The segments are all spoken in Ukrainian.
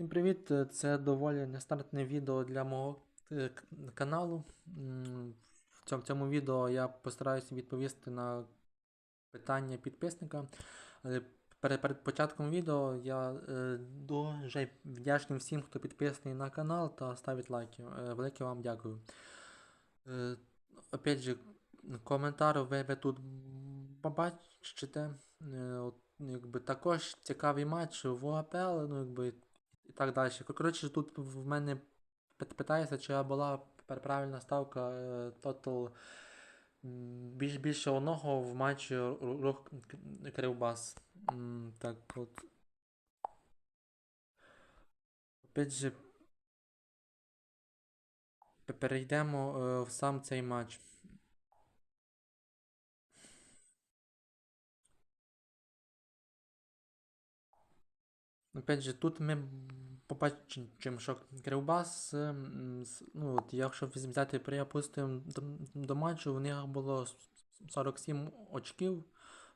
Всім привіт! е, Це доволі нестандартне відео для мого е, каналу. В цьому, відео я постараюся відповісти на питання підписника. Але перед, перед початком відео я е, дуже вдячний всім, хто підписаний на канал та ставить лайки. Е, велике вам дякую. Е, опять же, коментар ви, ви тут побачите. Е, якби, також цікавий матч в ОАПЛ, ну, якби, і так далі. Коротше, тут в мене пит- питається, чи була правильна ставка е, Total більш, більше одного в матчі Рух Кривбас. Так от. Опять же, перейдемо е, в сам цей матч. Опять же, тут ми побачимо, що Кривбас, ну, от, якщо взяти припустимо до, матчу, в них було 47 очків.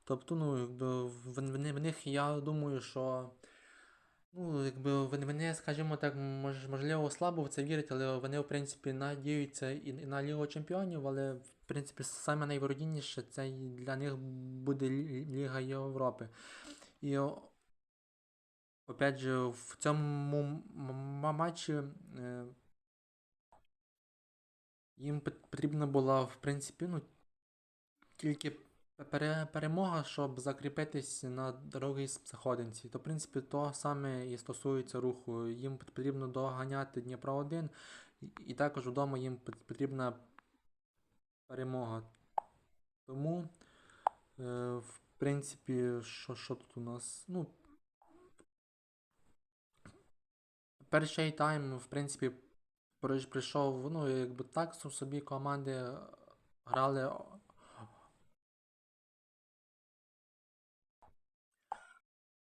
Тобто, ну, якби в, в, них, я думаю, що ну, якби вони, скажімо так, мож, можливо, слабо в це вірять, але вони, в принципі, надіються і, і на Лігу Чемпіонів, але, в принципі, саме це для них буде Лі- Ліга Європи. І Опять же, в цьому матчі е, їм потрібна була, в принципі, ну, тільки пере- перемога, щоб закріпитись на другій сходинці. То, в принципі, то саме і стосується руху. Їм потрібно доганяти Дніпро 1, і, і також вдома їм потрібна перемога. Тому, е, в принципі, що, що тут у нас? Ну, перший тайм, в принципі, прийшов, ну, якби так со- собі команди грали.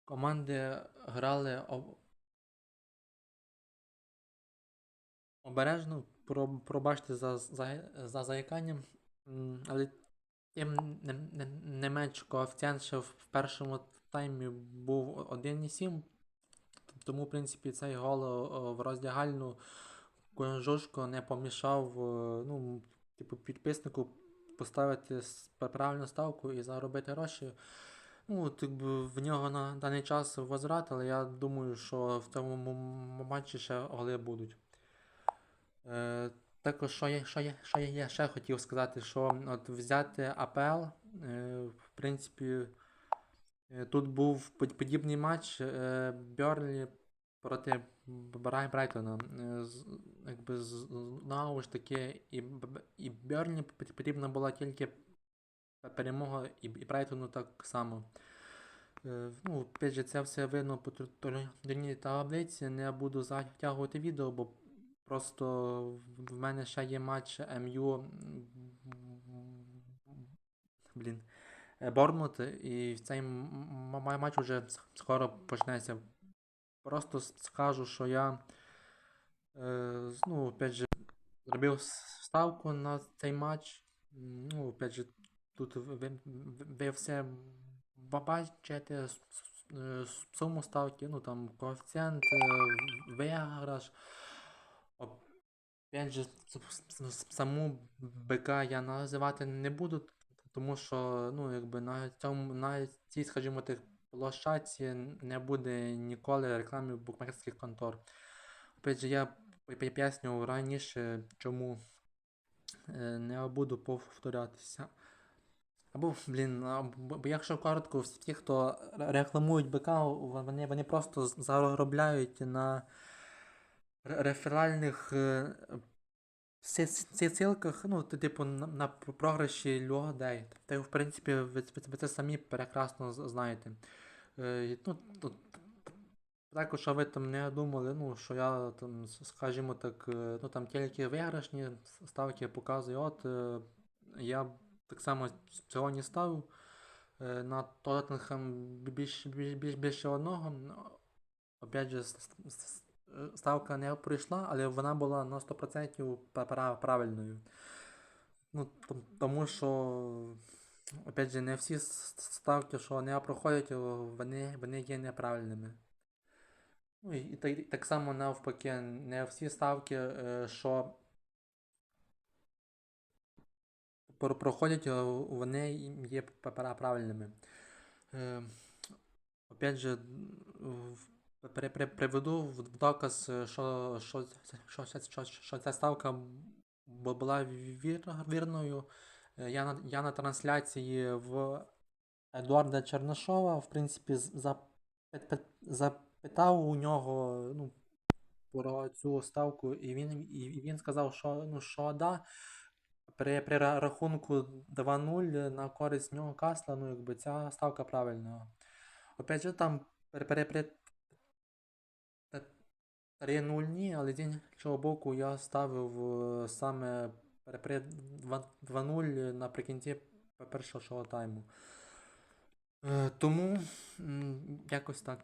Команди грали об- обережно, пробачте за, за, за заяканням, М, але тим не, не, не менш коефіцієнт ще в першому таймі був 1,7, тому, в принципі, цей гол в роздягальну Конжушко не помішав е, ну, типу, підписнику поставити правильну ставку і заробити гроші. Ну, якби в нього на даний час возврат, але я думаю, що в цьому матчі ще голи будуть. Е, також, що я, що, я, що я ще хотів сказати, що от взяти АПЛ, е, в принципі, Е, Тут був подібний матч е, Берлі проти Брай- Брайтона. Е, Якби знову ж таки, і, і Берлі потрібна була тільки перемога, і, Брайтону так само. Е, Ну, опять же, це все видно по турнірній таблиці. Не буду затягувати відео, бо просто в мене ще є матч МЮ. Блін. Е, Борнмут, і цей матч вже скоро почнеться. Просто скажу, що я е, ну, опять же, зробив ставку на цей матч. Ну, опять же, тут ви, ви, все бачите е, суму ставки, ну там коефіцієнт, е, виграш. Опять же, саму БК я називати не буду, тому що, ну, якби на цьому, на цій, скажімо так, площадці не буде ніколи реклами букмекерських контор. Опять же, я пояснював раніше, чому е, не буду повторятися. Або, блін, або, якщо коротко, всі, хто рекламують БК, вони, вони просто заробляють на реферальних е, цілках, ну, типу, на, на програші людей. Та в принципі, ви, ви, це самі прекрасно знаєте. Е, ну, тут, також, що ви там не думали, ну, що я там, скажімо так, е, ну там тільки виграшні ставки показую. От е, я так само сьогодні ставив е, на Тоттенхем більш, більш, більш, більше одного. Опять же, ставка не пройшла, але вона була на 100% пра- правильною. Ну, тому що, опять же, не всі ставки, що не проходять, вони, вони є неправильними. Ну, і, і так, і так само навпаки, не всі ставки, е, що проходять, е, вони є правильними. Е, Опять же, приведу в доказ, е, що, що, що, що, що ця ставка була вірною. Е, Я на, я на трансляції в Едуарда Чернишова, в принципі, запитав у нього ну, про цю ставку, і він, і він сказав, що, ну, що да, при, при рахунку 2-0 на користь нього Касла, ну, якби ця ставка правильна. Опять же, там при, при, при 3-0 ні, але з іншого боку я ставив е, саме при, при 2 2-0 наприкінці першого тайму. Е, Тому якось так.